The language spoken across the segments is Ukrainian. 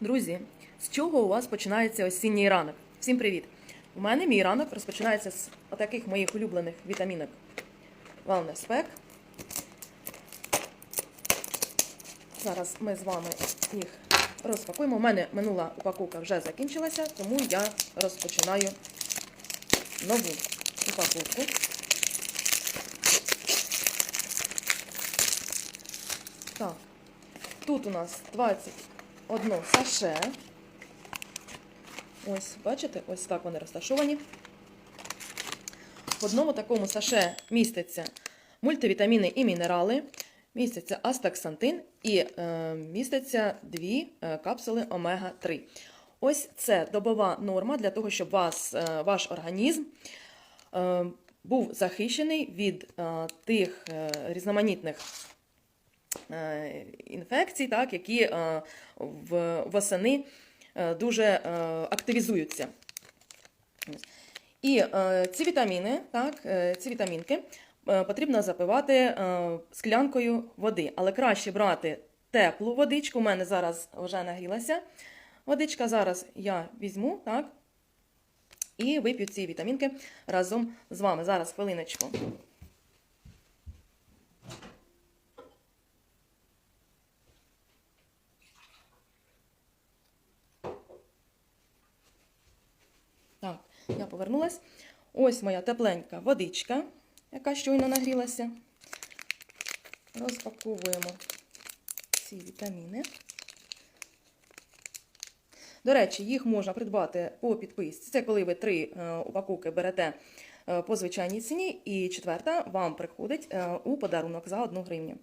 Друзі, з чого у вас починається осінній ранок? Всім привіт! У мене мій ранок розпочинається з таких моїх улюблених вітамінок Wellness Pack. Зараз ми з вами їх розпакуємо. У мене минула упаковка вже закінчилася, тому я розпочинаю нову упаковку. Так, тут у нас 21 саше. Ось, бачите, ось так вони розташовані. В одному такому саше містяться мультивітаміни і мінерали, містяться астаксантин і е, містяться дві е, капсули омега-3. Ось це добова норма для того, щоб вас, е, ваш організм е, був захищений від тих різноманітних інфекцій, так, які е, в, восени е, дуже е, активізуються. І е, ці вітаміни, так, е, ці вітамінки е, потрібно запивати е, склянкою води, але краще брати теплу водичку. У мене зараз вже нагрілася водичка. Зараз я візьму, так, і вип'ю ці вітамінки разом з вами. Зараз хвилиночку. Так, я повернулась. Ось моя тепленька водичка, яка щойно нагрілася. Розпаковуємо ці вітаміни. До речі, їх можна придбати по підписці. Це коли ви три е, упаковки берете е, по звичайній ціні, і четверта вам приходить е, у подарунок за 1 гривню.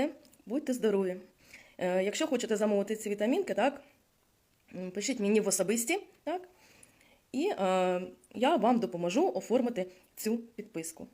Все, будьте здорові. Е, Якщо хочете замовити ці вітамінки, так, пишіть мені в особисті, так, і е, я вам допоможу оформити цю підписку.